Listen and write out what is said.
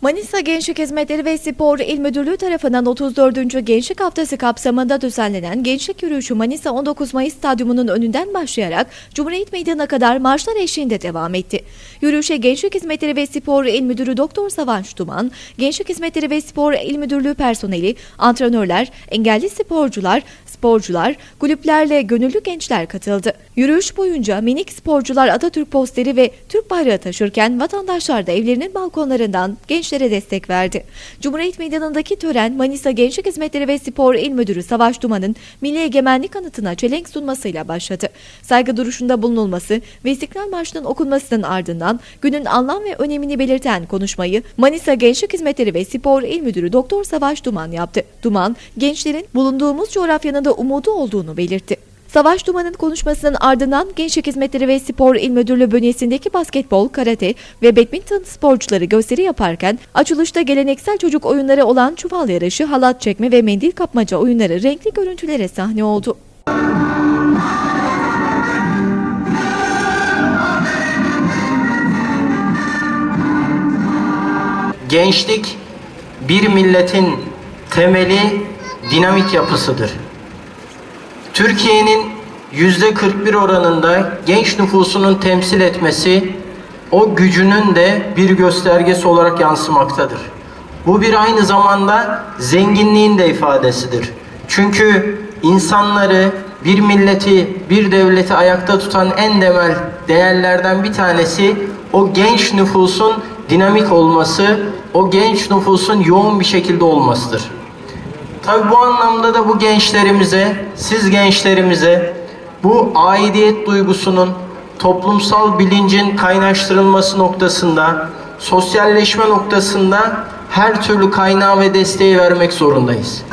Manisa Gençlik Hizmetleri ve Spor İl Müdürlüğü tarafından 34. Gençlik Haftası kapsamında düzenlenen Gençlik Yürüyüşü Manisa 19 Mayıs Stadyumu'nun önünden başlayarak Cumhuriyet Meydanı'na kadar marşlar eşliğinde devam etti. Yürüyüşe Gençlik Hizmetleri ve Spor İl Müdürü Doktor Savanç Duman, Gençlik Hizmetleri ve Spor İl Müdürlüğü personeli, antrenörler, engelli sporcular, sporcular, kulüplerle gönüllü gençler katıldı. Yürüyüş boyunca minik sporcular Atatürk posteri ve Türk bayrağı taşırken vatandaşlar da evlerinin balkonlarından gençlere destek verdi. Cumhuriyet Meydanı'ndaki tören Manisa Gençlik Hizmetleri ve Spor İl Müdürü Savaş Duman'ın Milli Egemenlik Anıtı'na çelenk sunmasıyla başladı. Saygı duruşunda bulunulması ve İstiklal Marşı'nın okunmasının ardından günün anlam ve önemini belirten konuşmayı Manisa Gençlik Hizmetleri ve Spor İl Müdürü Doktor Savaş Duman yaptı. Duman, gençlerin bulunduğumuz coğrafyanın da umudu olduğunu belirtti. Savaş Duman'ın konuşmasının ardından Gençlik Hizmetleri ve Spor İl Müdürlüğü bünyesindeki basketbol, karate ve badminton sporcuları gösteri yaparken açılışta geleneksel çocuk oyunları olan çuval yarışı, halat çekme ve mendil kapmaca oyunları renkli görüntülere sahne oldu. Gençlik bir milletin temeli dinamik yapısıdır. Türkiye'nin yüzde 41 oranında genç nüfusunun temsil etmesi o gücünün de bir göstergesi olarak yansımaktadır. Bu bir aynı zamanda zenginliğin de ifadesidir. Çünkü insanları, bir milleti, bir devleti ayakta tutan en temel değerlerden bir tanesi o genç nüfusun dinamik olması, o genç nüfusun yoğun bir şekilde olmasıdır. Tabi bu anlamda da bu gençlerimize, siz gençlerimize bu aidiyet duygusunun toplumsal bilincin kaynaştırılması noktasında, sosyalleşme noktasında her türlü kaynağı ve desteği vermek zorundayız.